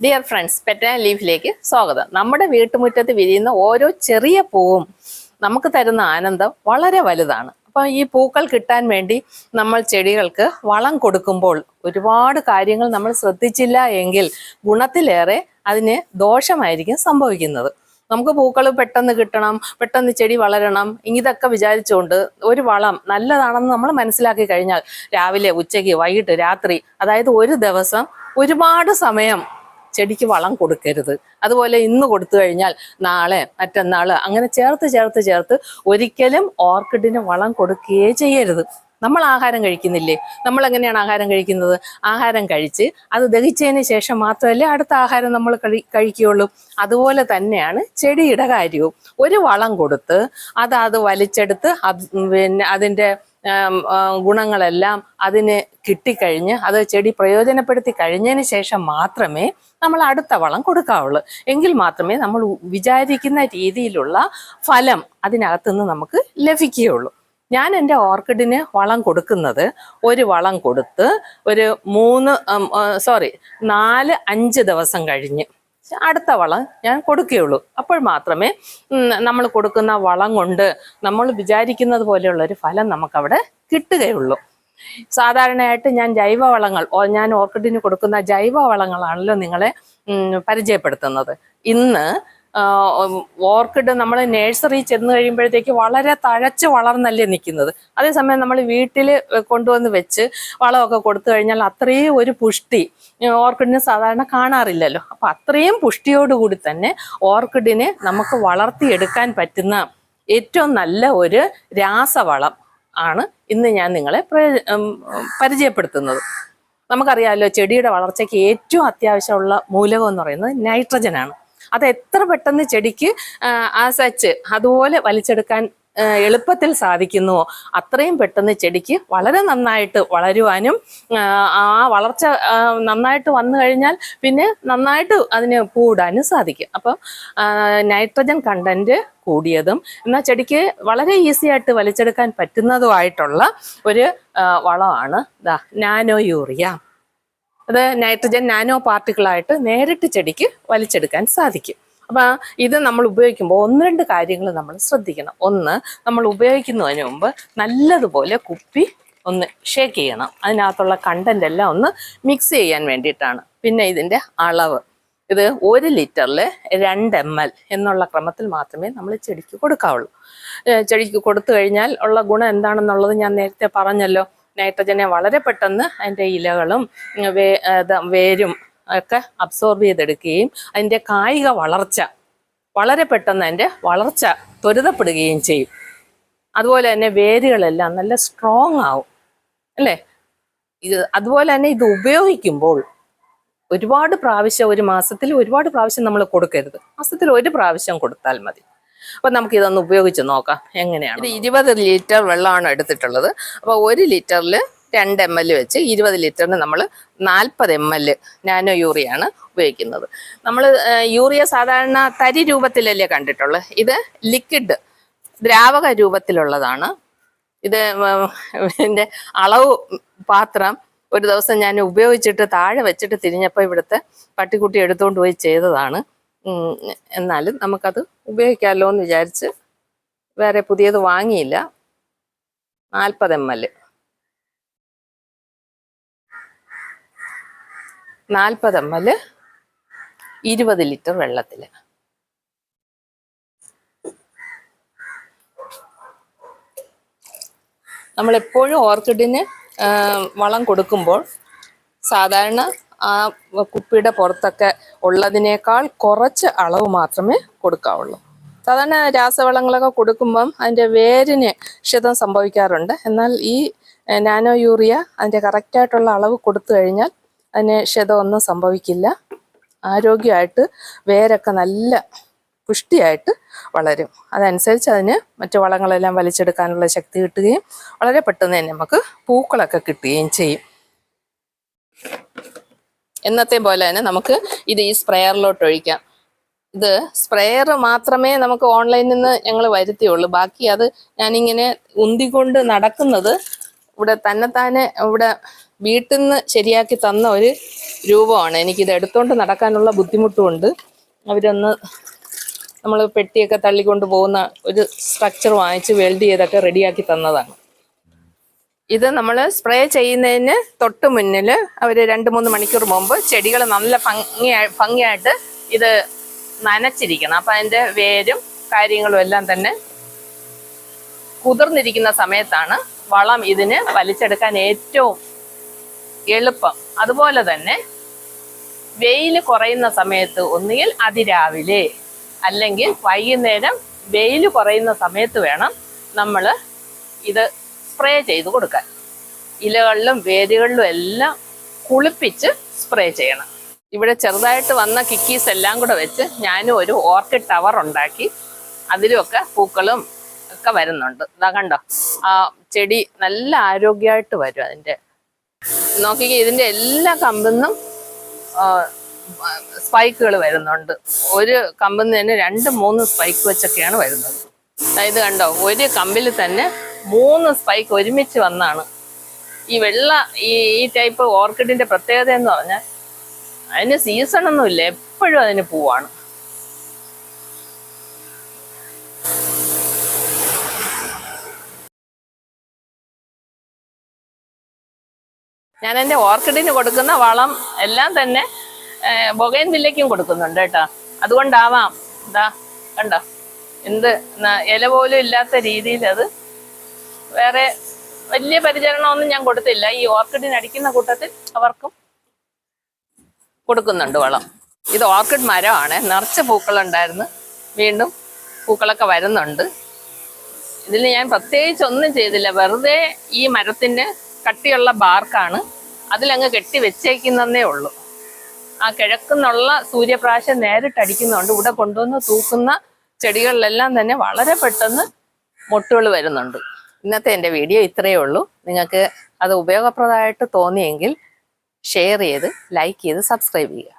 Dear friends പെറ്റാൻ ലീഫിലേക്ക് സ്വാഗതം. നമ്മുടെ വീട്ടുമുറ്റത്ത് വിരിയുന്ന ഓരോ ചെറിയ പൂവും നമുക്ക് തരുന്ന ആനന്ദം വളരെ വലുതാണ്. അപ്പം ഈ പൂക്കൾ കിട്ടാൻ വേണ്ടി നമ്മൾ ചെടികൾക്ക് വളം കൊടുക്കുമ്പോൾ ഒരുപാട് കാര്യങ്ങൾ നമ്മൾ ശ്രദ്ധിച്ചില്ല എങ്കിൽ ഗുണത്തിലേറെ അതിന് ദോഷമായിരിക്കും സംഭവിക്കുന്നത്. നമുക്ക് പൂക്കൾ പെട്ടെന്ന് കിട്ടണം പെട്ടെന്ന് ചെടി വളരണം ഇതൊക്കെ വിചാരിച്ചുകൊണ്ട് ഒരു വളം നല്ലതാണെന്ന് നമ്മൾ മനസ്സിലാക്കി കഴിഞ്ഞാൽ രാവിലെ ഉച്ചയ്ക്ക് വൈകിട്ട് രാത്രി അതായത് ഒരു ദിവസം ഒരുപാട് സമയം ചെടിക്ക് വളം കൊടുക്കരുത്. അതുപോലെ ഇന്ന് കൊടുത്തു കഴിഞ്ഞാൽ നാളെ മറ്റന്നാൾ അങ്ങനെ ചേർത്ത് ചേർത്ത് ചേർത്ത് ഒരിക്കലും ഓർക്കിഡിന് വളം കൊടുക്കുകയേ ചെയ്യരുത്. നമ്മൾ ആഹാരം കഴിക്കുന്നില്ലേ? നമ്മൾ എങ്ങനെയാണ് ആഹാരം കഴിക്കുന്നത്? ആഹാരം കഴിച്ച് അത് ദഹിച്ചതിന് ശേഷം മാത്രമല്ലേ അടുത്ത ആഹാരം നമ്മൾ കഴി കഴിക്കുകയുള്ളൂ. അതുപോലെ തന്നെയാണ് ചെടിയുടെ കാര്യവും. ഒരു വളം കൊടുത്ത് അത് അത് വലിച്ചെടുത്ത് പിന്നെ അതിന്റെ ഗുണങ്ങളെല്ലാം അതിന് കിട്ടിക്കഴിഞ്ഞ് അത് ചെടി പ്രയോജനപ്പെടുത്തി കഴിഞ്ഞതിന് ശേഷം മാത്രമേ നമ്മൾ അടുത്ത വളം കൊടുക്കാവുള്ളൂ. എങ്കിൽ മാത്രമേ നമ്മൾ വിചാരിക്കുന്ന രീതിയിലുള്ള ഫലം അതിനകത്തുനിന്ന് നമുക്ക് ലഭിക്കുകയുള്ളൂ. ഞാൻ എന്റെ ഓർക്കിഡിന് വളം കൊടുക്കുന്നത് ഒരു വളം കൊടുത്ത് ഒരു മൂന്ന് സോറി നാല് അഞ്ച് ദിവസം കഴിഞ്ഞ്. അടുത്ത വളം ഞാൻ കൊടുക്കുകയുള്ളൂ. അപ്പോൾ മാത്രമേ നമ്മൾ കൊടുക്കുന്ന വളം കൊണ്ട് നമ്മൾ വിചാരിക്കുന്നത് പോലെയുള്ള ഒരു ഫലം നമുക്കവിടെ കിട്ടുകയുള്ളൂ. സാധാരണയായിട്ട് ഞാൻ ജൈവവളങ്ങൾ ഞാൻ ഓർക്കിഡിന് കൊടുക്കുന്ന ജൈവവളങ്ങളാണല്ലോ നിങ്ങളെ പരിചയപ്പെടുത്തുന്നത്. ഇന്ന് ഓർക്കിഡ് നമ്മൾ നേഴ്സറി ചെന്ന് കഴിയുമ്പോഴത്തേക്ക് വളരെ തഴച്ച് വളർന്നല്ലേ നിൽക്കുന്നത്. അതേസമയം നമ്മൾ വീട്ടിൽ കൊണ്ടുവന്ന് വെച്ച് വളമൊക്കെ കൊടുത്തു കഴിഞ്ഞാൽ അത്രയും ഒരു പുഷ്ടി ഓർക്കിഡിനെ സാധാരണ കാണാറില്ലല്ലോ. അപ്പം അത്രയും പുഷ്ടിയോടുകൂടി തന്നെ ഓർക്കിഡിനെ നമുക്ക് വളർത്തിയെടുക്കാൻ പറ്റുന്ന ഏറ്റവും നല്ല ഒരു രാസവളം ആണ് ഇന്ന് ഞാൻ നിങ്ങളെ പരിചയപ്പെടുത്തുന്നത്. നമുക്കറിയാമല്ലോ ചെടിയുടെ വളർച്ചയ്ക്ക് ഏറ്റവും അത്യാവശ്യമുള്ള മൂലകം എന്ന് പറയുന്നത് നൈട്രജനാണ്. അത് എത്ര പെട്ടെന്ന് ചെടിക്ക് ആ സച്ച് അതുപോലെ വലിച്ചെടുക്കാൻ എളുപ്പത്തിൽ സാധിക്കുന്നുവോ? അത്രയും പെട്ടെന്ന് ചെടിക്ക് വളരെ നന്നായിട്ട് വളരുവാനും ആ, ആ വളർച്ച നന്നായിട്ട് വന്നു കഴിഞ്ഞാൽ പിന്നെ നന്നായിട്ട് അതിന് പൂടാനും സാധിക്കും. അപ്പം നൈട്രജൻ കണ്ടന്റ് കൂടിയതും എന്നാൽ ചെടിക്ക് വളരെ ഈസി ആയിട്ട് വലിച്ചെടുക്കാൻ പറ്റുന്നതുമായിട്ടുള്ള ഒരു വളമാണ് ദാ നാനോ യൂറിയ അത് നൈട്രജൻ നാനോ പാർട്ടിക്കിളായിട്ട് നേരിട്ട് ചെടിക്ക് വലിച്ചെടുക്കാൻ സാധിക്കും. അപ്പൊ ഇത് നമ്മൾ ഉപയോഗിക്കുമ്പോൾ ഒന്ന് രണ്ട് കാര്യങ്ങൾ നമ്മൾ ശ്രദ്ധിക്കണം. ഒന്ന് നമ്മൾ ഉപയോഗിക്കുന്നതിന് മുമ്പ് നല്ലതുപോലെ കുപ്പി ഒന്ന് ഷേക്ക് ചെയ്യണം. അതിനകത്തുള്ള കണ്ടന്റ് എല്ലാം ഒന്ന് മിക്സ് ചെയ്യാൻ വേണ്ടിയിട്ടാണ്. പിന്നെ ഇതിന്റെ അളവ്. ഇത് ഒരു ലിറ്ററിൽ രണ്ട് എം എൽ എന്നുള്ള ക്രമത്തിൽ മാത്രമേ നമ്മൾ ചെടിക്ക് കൊടുക്കാവുള്ളൂ. ചെടിക്ക് കൊടുത്തു കഴിഞ്ഞാൽ ഉള്ള ഗുണം എന്താണെന്നുള്ളത് ഞാൻ നേരത്തെ പറഞ്ഞല്ലോ. നൈട്രജനെ വളരെ പെട്ടെന്ന് അതിന്റെ ഇലകളും വേ വേരും ഒക്കെ അബ്സോർബ് ചെയ്തെടുക്കുകയും അതിന്റെ കായിക വളർച്ച വളരെ പെട്ടെന്ന് അതിന്റെ വളർച്ച ത്വരിതപ്പെടുകയും ചെയ്യും. അതുപോലെ തന്നെ വേരുകളെല്ലാം നല്ല സ്ട്രോങ് ആവും അല്ലേ? ഇത് അതുപോലെ തന്നെ ഇത് ഉപയോഗിക്കുമ്പോൾ ഒരുപാട് പ്രാവശ്യം ഒരു മാസത്തിൽ ഒരുപാട് പ്രാവശ്യം നമ്മൾ കൊടുക്കരുത്. മാസത്തിൽ ഒരു പ്രാവശ്യം കൊടുത്താൽ മതി. അപ്പൊ നമുക്ക് ഇതൊന്ന് ഉപയോഗിച്ച് നോക്കാം. എങ്ങനെയാണ് ഇത് ഇരുപത് ലിറ്റർ വെള്ളമാണ് എടുത്തിട്ടുള്ളത്. അപ്പോൾ ഒരു ലിറ്ററിൽ രണ്ട് എം എൽ വെച്ച് ഇരുപത് ലിറ്ററിന് നമ്മൾ നാൽപ്പത് എം എൽ നാനോ യൂറിയാണ് ഉപയോഗിക്കുന്നത്. നമ്മൾ യൂറിയ സാധാരണ തരി രൂപത്തിലല്ലേ കണ്ടിട്ടുള്ളത് ഇത് ലിക്വിഡ് ദ്രാവക രൂപത്തിലുള്ളതാണ്. ഇത് ഇതിന്റെ അളവ് പാത്രം ഒരു ദിവസം ഞാൻ ഉപയോഗിച്ചിട്ട് താഴെ വെച്ചിട്ട് തിരിഞ്ഞപ്പോൾ ഇവിടുത്തെ പട്ടിക്കുട്ടി എടുത്തുകൊണ്ട് പോയി ചെയ്തതാണ്. എന്നാലും നമുക്കത് ഉപയോഗിക്കാമല്ലോ എന്ന് വിചാരിച്ച് വേറെ പുതിയത് വാങ്ങിയില്ല. നാൽപ്പത് എം എൽ. നാൽപ്പത് എം എൽ ഇരുപത് ലിറ്റർ വെള്ളത്തിൽ നമ്മളെപ്പോഴും ഓർക്കിഡിന് വളം കൊടുക്കുമ്പോൾ സാധാരണ ആ കുപ്പിയുടെ പുറത്തൊക്കെ ഉള്ളതിനേക്കാൾ കുറച്ച് അളവ് മാത്രമേ കൊടുക്കാവുള്ളൂ. സാധാരണ രാസവളങ്ങളൊക്കെ കൊടുക്കുമ്പം അതിന്റെ വേരിന് ക്ഷതം സംഭവിക്കാറുണ്ട്. എന്നാൽ ഈ നാനോ യൂറിയ അതിന്റെ കറക്റ്റായിട്ടുള്ള അളവ് കൊടുത്തു കഴിഞ്ഞാൽ അതിന് ക്ഷതമൊന്നും സംഭവിക്കില്ല. ആരോഗ്യമായിട്ട് വേരൊക്കെ നല്ല പുഷ്ടിയായിട്ട് വളരും. അതനുസരിച്ച് അതിന് മറ്റു വളങ്ങളെല്ലാം വലിച്ചെടുക്കാനുള്ള ശക്തി കിട്ടുകയും വളരെ പെട്ടെന്ന് തന്നെ നമുക്ക് പൂക്കളൊക്കെ കിട്ടുകയും ചെയ്യും. എന്നത്തെ പോലെ തന്നെ നമുക്ക് ഇത് ഈ സ്പ്രേയറിലോട്ട് ഒഴിക്കാം. ഇത് സ്പ്രേയർ മാത്രമേ നമുക്ക് ഓൺലൈനിൽ നിന്ന് ഞങ്ങൾ വരുത്തിയുള്ളൂ. ബാക്കി അത് ഞാനിങ്ങനെ ഉന്തിക്കൊണ്ട് നടക്കുന്നത് ഇവിടെ തന്നെത്താനെ ഇവിടെ വീട്ടിൽ നിന്ന് ശരിയാക്കി തന്ന ഒരു രൂപമാണ്. എനിക്കിത് എടുത്തുകൊണ്ട് നടക്കാനുള്ള ബുദ്ധിമുട്ടുമുണ്ട്. അവരൊന്ന് നമ്മൾ പെട്ടിയൊക്കെ തള്ളിക്കൊണ്ട് പോകുന്ന ഒരു സ്ട്രക്ചർ വാങ്ങിച്ച് വെൽഡ് ചെയ്തൊക്കെ റെഡിയാക്കി തന്നതാണ്. ഇത് നമ്മൾ സ്പ്രേ ചെയ്യുന്നതിന് തൊട്ട് മുന്നിൽ അവർ രണ്ട് മൂന്ന് മണിക്കൂർ മുമ്പ് ചെടികൾ നല്ല ഭംഗിയായി ഭംഗിയായിട്ട് ഇത് നനച്ചിരിക്കണം. അപ്പം അതിന്റെ വേരും കാര്യങ്ങളും എല്ലാം തന്നെ കുതിർന്നിരിക്കുന്ന സമയത്താണ് വളം ഇതിന് വലിച്ചെടുക്കാൻ ഏറ്റവും എളുപ്പം. അതുപോലെ തന്നെ വെയിൽ കുറയുന്ന സമയത്ത് ഒന്നുകിൽ അതിരാവിലെ അല്ലെങ്കിൽ വൈകുന്നേരം വെയിൽ കുറയുന്ന സമയത്ത് വേണം നമ്മൾ ഇത് സ്പ്രേ ചെയ്ത് കൊടുക്കാൻ. ഇലകളിലും വേരുകളിലും എല്ലാം കുളിപ്പിച്ച് സ്പ്രേ ചെയ്യണം. ഇവിടെ ചെറുതായിട്ട് വന്ന കിക്കീസ് എല്ലാം കൂടെ വെച്ച് ഞാനും ഒരു ഓർക്കിഡ് ടവർ ഉണ്ടാക്കി. അതിലുമൊക്കെ പൂക്കളും ഒക്കെ വരുന്നുണ്ട്. ഇതാ കണ്ടോ? ആ ചെടി നല്ല ആരോഗ്യമായിട്ട് വരും അതിന്റെ. നോക്കിക്കേ ഇതിന്റെ എല്ലാ കമ്പിന്നും സ്പൈക്കുകൾ വരുന്നുണ്ട്. ഒരു കമ്പിൽ നിന്ന് തന്നെ രണ്ട് മൂന്ന് സ്പൈക്ക് വെച്ചൊക്കെയാണ് വരുന്നത്. അതായത് കണ്ടോ? ഒരു കമ്പിൽ തന്നെ മൂന്ന് സ്പൈക്ക് ഒരുമിച്ച് വന്നാണ്. ഈ വെള്ള ഈ ഈ ടൈപ്പ് ഓർക്കിഡിന്റെ പ്രത്യേകത എന്ന് പറഞ്ഞാൽ അതിന് സീസൺ ഒന്നുമില്ല എപ്പോഴും അതിന് പൂവാണ്. ഞാൻ എന്റെ ഓർക്കിഡിന് കൊടുക്കുന്ന വളം എല്ലാം തന്നെ ബൊഗൈൻ വില്ലയ്ക്കും കൊടുക്കുന്നുണ്ട് കേട്ടോ. അതുകൊണ്ടാവാം. ഇതാ കണ്ടോ? എന്ത് ഇല പോലും ഇല്ലാത്ത രീതിയിൽ അത് വേറെ വലിയ പരിചരണമൊന്നും ഞാൻ കൊടുത്തില്ല. ഈ ഓർക്കിഡിന് അടിക്കുന്ന കൂട്ടത്തിൽ അവർക്കും കൊടുക്കുന്നുണ്ട് വളം. ഇത് ഓർക്കിഡ് മരമാണ്. നിറച്ച് പൂക്കളുണ്ടായിരുന്നു. വീണ്ടും പൂക്കളൊക്കെ വരുന്നുണ്ട്. ഇതിൽ ഞാൻ പ്രത്യേകിച്ച് ഒന്നും ചെയ്തില്ല. വെറുതെ ഈ മരത്തിന്റെ കട്ടിയുള്ള ബാർക്കാണ് അതിലങ്ങ് കെട്ടി വെച്ചേക്കുന്നതേ ഉള്ളൂ. ആ കിഴക്കുന്നുള്ള സൂര്യപ്രാശം നേരിട്ടടിക്കുന്നതുകൊണ്ട് ഇവിടെ കൊണ്ടുവന്ന് തൂക്കുന്ന ചെടികളിലെല്ലാം തന്നെ വളരെ പെട്ടെന്ന് മുട്ടുകൾ വരുന്നുണ്ട്. ഇന്നത്തെ എന്റെ വീഡിയോ ഇത്രയേ ഉള്ളൂ. നിങ്ങൾക്ക് അത് ഉപയോഗപ്രദമായിട്ട് തോന്നിയെങ്കിൽ ഷെയർ ചെയ്ത് ലൈക്ക് ചെയ്ത് സബ്സ്ക്രൈബ് ചെയ്യുക.